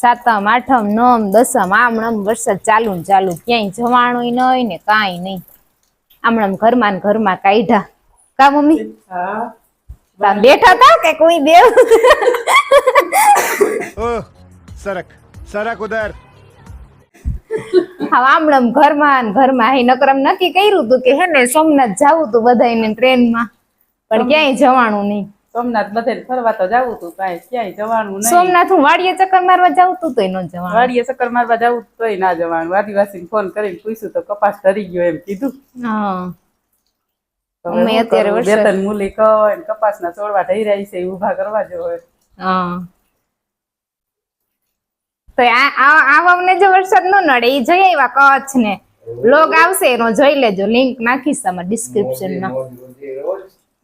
સાતમ આઠમ નમ દસમ આમ નમ વરસાદ ચાલુ ને ચાલુ. ક્યાંય જવાનું ન હોય ને કાંઈ નહીં. આમણામ ઘરમાં ને ઘરમાં કાઢ્યા. કા મમ્મી? બેઠા તા કે કોઈ બે સરક સરક ઉધર. હા આમણમ ઘરમાં ઘરમાં હે નકરમ નક્કી કર્યું તું કે હે ને સોમનાથ જવું તું બધા ટ્રેનમાં પણ ક્યાંય જવાનું નહીં. સોમનાથ બધે ફરવા તો જવું તું કાંઈ ક્યાંય જવાનું નહીં. સોમનાથ હું વાડીએ ચક્કર મારવા જવું તું તોય ન જવાનું. વાડીએ ચક્કર મારવા જવું તોય ના જવાનું. આદિવાસીને ફોન કરીને પૂછ્યું તો કપાસ તરી ગયો એમ કીધું. હા. અમે અત્યારે? મૂલી કહો ને કપાસના છોડવા ઢઈ રહી છે ઊભા કરવા જો હવે હા. તો આ આ- આ જો વરસાદ ન નડે એ જઈ આવ્યા કચ્છ ને લોગ આવશે એનો જોઈ લેજો. લિંક નાખીશ તમારા ડિસ્ક્રિપ્શનમાં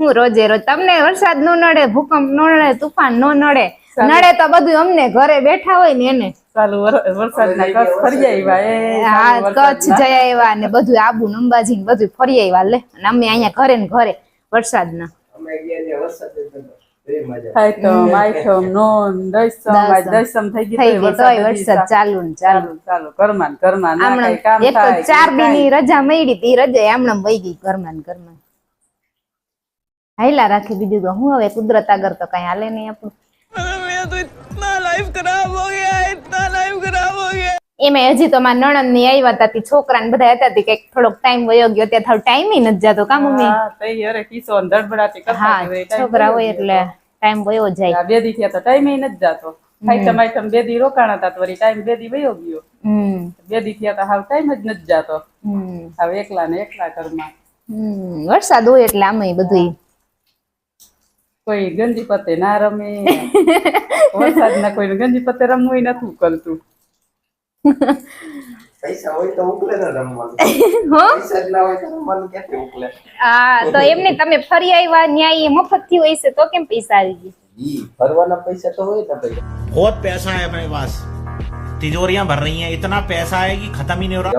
હું રોજે રોજ? તમને વરસાદ નો નડે ભૂકંપ નો નડે તુફાન નો નડે. નડે તો બધું અમને ઘરે બેઠા હોય ને એને. કચ્છ ફરી આવ્યા હા કચ્છ જઈ આવ્યા ને બધું આબુ અંબાજી ને બધું ફરી આવ્યા લે. અને અમે અહીંયા ઘરે ને ઘરે વરસાદ ચાલુ ને ચાર કાંઈ ની રજા મળી તી રજા આમણામ વહી ગઈ ઘરમાં ઘરમાં. હાઈલા રાખી બીજું તો હું હવે કુદરત આગળ તો કઈ હાલે નહીં આપણું. એમાં હજી તો મારા નણંદની આવ્યા હતા તી છોકરા ને બધા હતા તી કંઈક થોડોક ટાઈમ વયો ગયો ત્યાં થોડો ટાઈમ નથી જતો કા મમ્મી? હા, છોકરા હોય એટલે ટાઈમ વયો જાય. બે દી થયા તો ટાઈમે નથી જતો. આઈટમ આઈટમ બે દી રોકાણા હતા તો ટાઈમ બે દી વયો ગયો. બે દી થયા તો હાવ ટાઈમ જ નથી જતો. હવે એકલા ને એકલા ઘરમાં. વરસાદ હોય એટલે આમ બધું કોઈ ગંજી પત્તે ના રમે વરસાદ ના કોઈ ગંજી પત્તે રમવું નથી કરતું પૈસા હોય તો ઉકલે ને રમવાનું હો પૈસા જ ના હોય તો રમવાનું ક્યાંથી ઉકલે હા તો એમને તમે ફરી આવ્યા ન્યાય મફત થી હોય છે તો કેમ પૈસા આવી ગયા ઈ ફરવાના પૈસા તો હોય ને ભાઈ बहुत पैसा है अपने पास तिजोरियां भर रही हैं इतना पैसा है कि खत्म ही नहीं हो रहा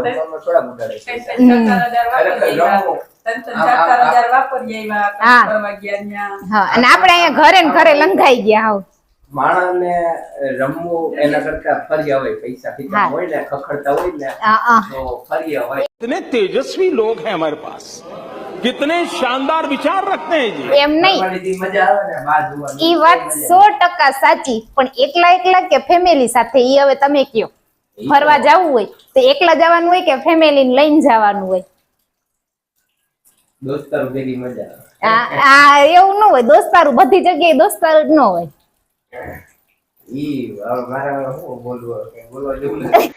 રમવામાં થોડા ઉડાડે છે ત્રણ ચાર હજાર વાપરી ખરેખર આવ્યા. રમવું. ત્રણ ત્રણ ચાર ચાર હજાર વાપરી આવ્યા. હા. ફરવા ગયા ન્યા. હા અને આપણે અહીંયા ઘરે ને ઘરે લંઘાઈ ગયા હાવ માણસને રમવું એના કરતા ફરી આવે પૈસા હા. ખીચા હોય ને ખખડતા હોય ને આ આ તો ફરી આવે कितने तेजस्वी लोग हैं हमारे पास कितने शानदार विचार रखते हैं जी એમ નહીં ફરવાની મજા આવે ને બહાર જોવાની ઈ વાત સો ટકા સાચી પણ એકલા એકલા કે ફેમિલી સાથે ઈ હવે તમે કયો ફરવા જવું હોય તો એકલા જવાનું હોય કે ફેમિલી ને લઈને જવાનું હોય દોસ્તારો ભેગી મજા આવે. આ આ એવું ન હોય દોસ્તારું બધી જગ્યાએ દોસ્તારું જ ન હોય. ઈ મારા હું બોલવું બોલવા જેવું નથી.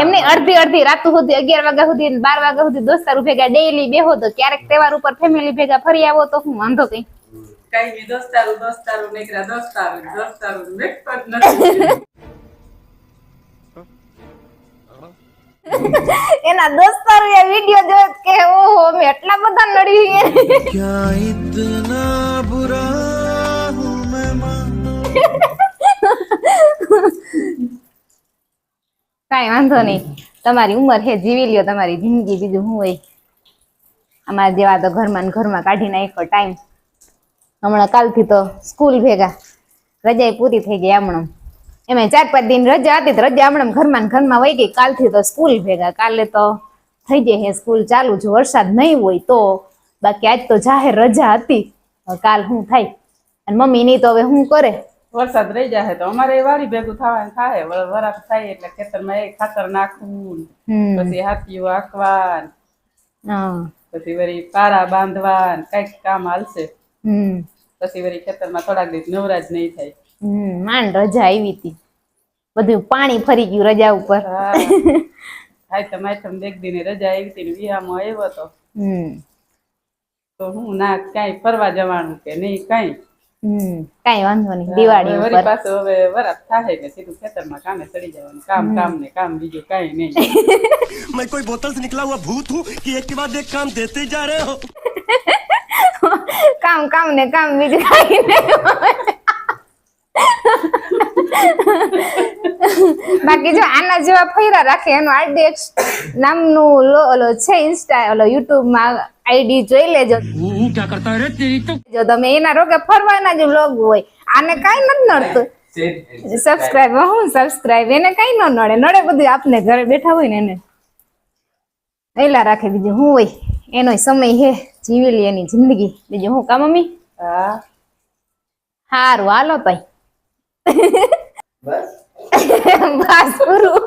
એમની અડધી અડધી રાત સુધી અગિયાર વાગ્યા સુધી બાર વાગ્યા સુધી દોસ્તારું ભેગા ડેઈલી બેહો તો ક્યારેક તહેવાર ઉપર ફેમિલી ભેગા ફરી આવો તો હું વાંધો કઈ? કઈ બી દોસ્તારું દોસ્તારું નીકળ્યા દોસ્તારું દોસ્તારું મેકતો જ નથી. એના દોસ્તારો એ વિડિયો જોયો કે, ઓહો મે એટલા બધા નડી ગયા કાઈ વાંધો નહીં. તમારી ઉંમર હે જીવી લ્યો તમારી જિંદગી બીજું શું હોય. અમારા જેવા તો ઘરમાં ને ઘરમાં કાઢી નાખ્યો ટાઈમ હમણાં કાલથી તો સ્કૂલ ભેગા. રજાઈ પૂરી થઈ ગઈ હમણાં. એમાં ચાર પાંચ દિન રજા હતી રજા હમણાં ઘરમાં ઘરમાં વહી ગઈ. કાલથી તો સ્કૂલ ભેગા. કાલે તો થઈ જાય હે સ્કૂલ ચાલુ. જો વરસાદ નહીં હોય તો. બાકી આજ તો જાહેર રજા હતી. કાલ શું થાય? અને મમ્મી ની તો હવે શું કરે? વરસાદ રહી જાય તો અમારે વાડી ભેગું થવાનું થાય વર- વરાપ થાય એટલે ખેતરમાં એ ખાતર નાખવું પછી હાથીઓ આંકવા હા. પછી વળી પારા બાંધવા ને કંઈક કામ હાલશે. પછી વળી ખેતરમાં થોડાક દિવસ નવરાજ નહીં થાય. માંડ રજા આવી હતી. બધું પાણી ફરી ગયું રજા ઉપર. હાય તમારે તમને એક દિને રજા આવી હતી વિહામો આવ્યો હતો તો હું ના કઈ ફરવા જવાનું કે નહીં કાંઈ? કઈ વાંધો નહીં દિવાળી ઉપર. પાછું હવે વરાપ થાય ને સીધું ખેતરમાં કામે ચડી જવાનું. કામ કામ ને કામ બીજું કાંઈ નહીં. મેં કોઈ બોતલ સે નિકલા હુઆ ભૂત હું કે એક કે બાદ કામ દેતે જા રહે હો. કામ કામ ને કામ બીજું કાંઈ નહીં. બાકી જો આના જેવા ફૈરા રાખે એનું આરડીએક્સ નામનું લો- ઓલો છે ઇન્સ્ટા ઓલો યુટ્યુબમાં આઈડી જોઈ લેજો. જો તમે એના રોગે ફરવાના જ વ્લોગ હોય આને કાઈ નથી નડતું. સબસ્ક્રાઇબ હું સબસ્ક્રાઇબ એને કાઈ ન નડે. નડે બધું આપને ઘરે બેઠા હોય ને એને. એલા રાખે બીજું હું હોય એનો સમય હે જીવી લે એની જિંદગી. બીજું હું કા મમ્મી? હા. સારું હાલો તઈ બસ? બસ પૂરું.